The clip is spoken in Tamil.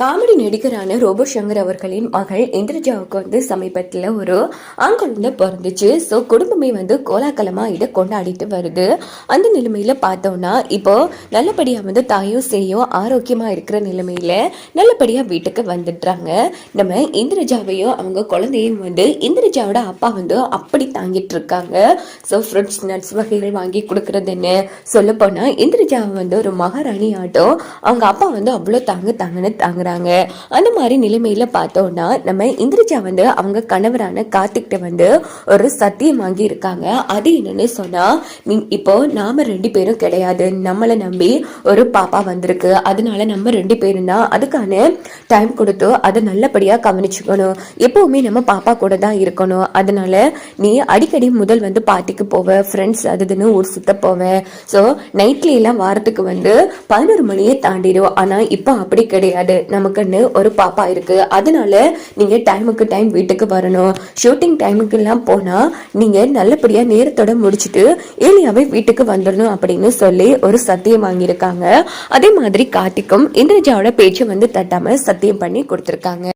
காமெடி நடிகரான ரோபோ சங்கர் அவர்களின் மகள் இந்திரஜாவுக்கு வந்து சமீபத்தில் ஒரு ஆண் குழந்தை பிறந்துச்சு. ஸோ குடும்பமே வந்து கோலாகலமாக இதை கொண்டாடிட்டு வருது. அந்த நிலைமையில பார்த்தோம்னா இப்போ நல்லபடியாக வந்து தாயும் சேயும் ஆரோக்கியமாக இருக்கிற நிலைமையில நல்லபடியாக வீட்டுக்கு வந்துடுறாங்க. நம்ம இந்திரஜாவையும் அவங்க குழந்தையும் வந்து இந்திரஜாவோட அப்பா வந்து அப்படி தாங்கிட்டு இருக்காங்க. ஸோ ஃப்ரூட்ஸ் நட்ஸ் வகைகள் வாங்கி கொடுக்கறதுன்னு சொல்லப்போனால் இந்திரஜாவை வந்து ஒரு மகாராணி ஆட்டம். அவங்க அப்பா வந்து அவ்வளோ தாங்க தாங்கன்னு தாங்குறாங்க. அந்த மாதிரி நிலைமையில பார்த்தோம்னா நம்ம இந்திரஜா வந்து அவங்க கணவரான கார்த்திக்கிட்ட வந்து ஒரு சத்தியம் வாங்கி இருக்காங்க. அது என்னன்னு சொன்னா நீ இப்போ நாம ரெண்டு பேரும் கிடையாது. நம்மளை நம்பி ஒரு பாப்பா வந்திருக்கு. அதனால நம்ம ரெண்டு பேரும் தான் அதுக்கான டைம் கொடுத்து அதை நல்லபடியா கவனிச்சுக்கணும். எப்பவுமே நம்ம பாப்பா கூட தான் இருக்கணும். அதனால நீ அடிக்கடி முதல் வந்து பார்ட்டிக்கு போவ ஃப்ரெண்ட்ஸ் அது இதுன்னு ஊர் சுத்த போவேன் ஸோ நைட்ல எல்லாம் வாரத்துக்கு வந்து பதினோரு மணியே தாண்டிடும் ஆனா இப்போ அப்படி கிடையாது. கிடையாது. நமக்குன்னு ஒரு பாப்பா இருக்கு. அதனால நீங்க டைமுக்கு டைம் வீட்டுக்கு வரணும். ஷூட்டிங் டைமுக்கு எல்லாம் போனா நீங்க நல்லபடியா நேரத்தோட முடிச்சுட்டு ஏலியாவே வீட்டுக்கு வந்துடணும் அப்படின்னு சொல்லி ஒரு சத்தியம் வாங்கியிருக்காங்க. அதே மாதிரி கார்த்திக்கும் இந்திரஜாவோட பேச்சு வந்து தட்டாம சத்தியம் பண்ணி கொடுத்துருக்காங்க.